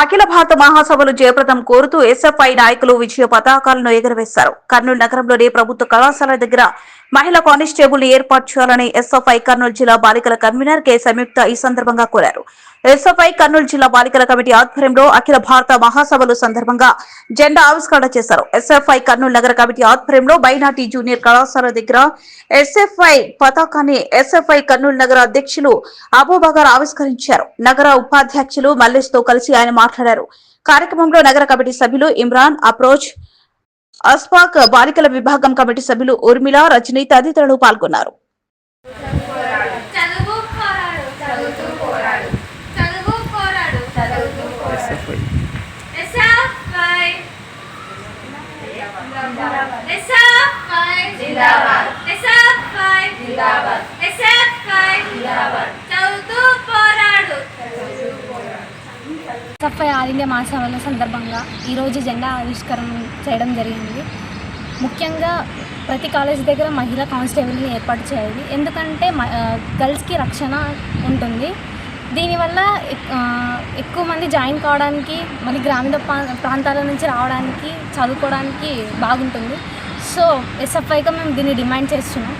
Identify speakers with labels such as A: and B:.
A: అఖిల భారత మహాసభలు జయప్రదం కోరుతూ ఎస్ఎఫ్ఐ నాయకులు విజయ పతాకాలను ఎగురవేశారు. కర్నూలు నగరంలోని ప్రభుత్వ కళాశాల దగ్గర మహిళా కానిస్టేబుల్ ఏర్పాటు చేయాలని ఎస్ఎఫ్ఐ కర్నూలు జిల్లా బాలికల కన్వీనర్ కె. సంయుక్త ఈ సందర్భంగా కోరారు. ఎస్ఎఫ్ఐ కర్నూలు జిల్లా బాలికల కమిటీ ఆధ్వర్యంలో అఖిల భారత మహాసభలు సందర్భంగా జెండా ఆవిష్కరణ చేశారు. ఎస్ఎఫ్ఐ కర్నూలు నగర కమిటీ ఆధ్వర్యంలో బైనాటి జూనియర్ కళాశాల దగ్గర ఎస్ఎఫ్ఐ పతాకాన్ని ఎస్ఎఫ్ఐ కర్నూలు నగర అధ్యక్షులు అబూబగర్ ఆవిష్కరించారు. నగర ఉపాధ్యక్షులు మల్లేష్తో కలిసి ఆయన మాట్లాడారు. కార్యక్రమంలో నగర కమిటీ సభ్యులు ఇమ్రాన్ అప్రోచ్ అస్పాక్ బాలికల విభాగం కమిటీ సభ్యులు ఉర్మిళ రజని తదితరులు పాల్గొన్నారు.
B: చదువు పోరాడు చదువుతూ పోరాడు చదువు పోరాడు చదువుతూ పోరాడు ఎస్ఎఫ్ఐ ఎస్ఎఫ్ఐ జిందాబాద్ ఎస్ఎఫ్ఐ జిందాబాద్ ఎస్ఎఫ్ఐ జిందాబాద్ చదువుతూ పోరాడు
C: సఫై ఆల్ ఇండియా మహాసభల సందర్భంగా ఈరోజు జెండా ఆవిష్కరణ చేయడం జరిగింది. ముఖ్యంగా ప్రతి కాలేజ్ దగ్గర మహిళా కానిస్టేబుల్ని ఏర్పాటు చేయాలి. ఎందుకంటే మ- గర్ల్స్కి రక్షణ ఉంటుంది. దీనివల్ల ఎక్కువ మంది జాయిన్ కావడానికి మళ్ళీ గ్రామీణ ప్రా- ప్రాంతాల నుంచి రావడానికి చదువుకోవడానికి బాగుంటుంది. సో ఎస్ఎఫ్ఐగా మేము దీన్ని డిమాండ్ చేస్తున్నాం.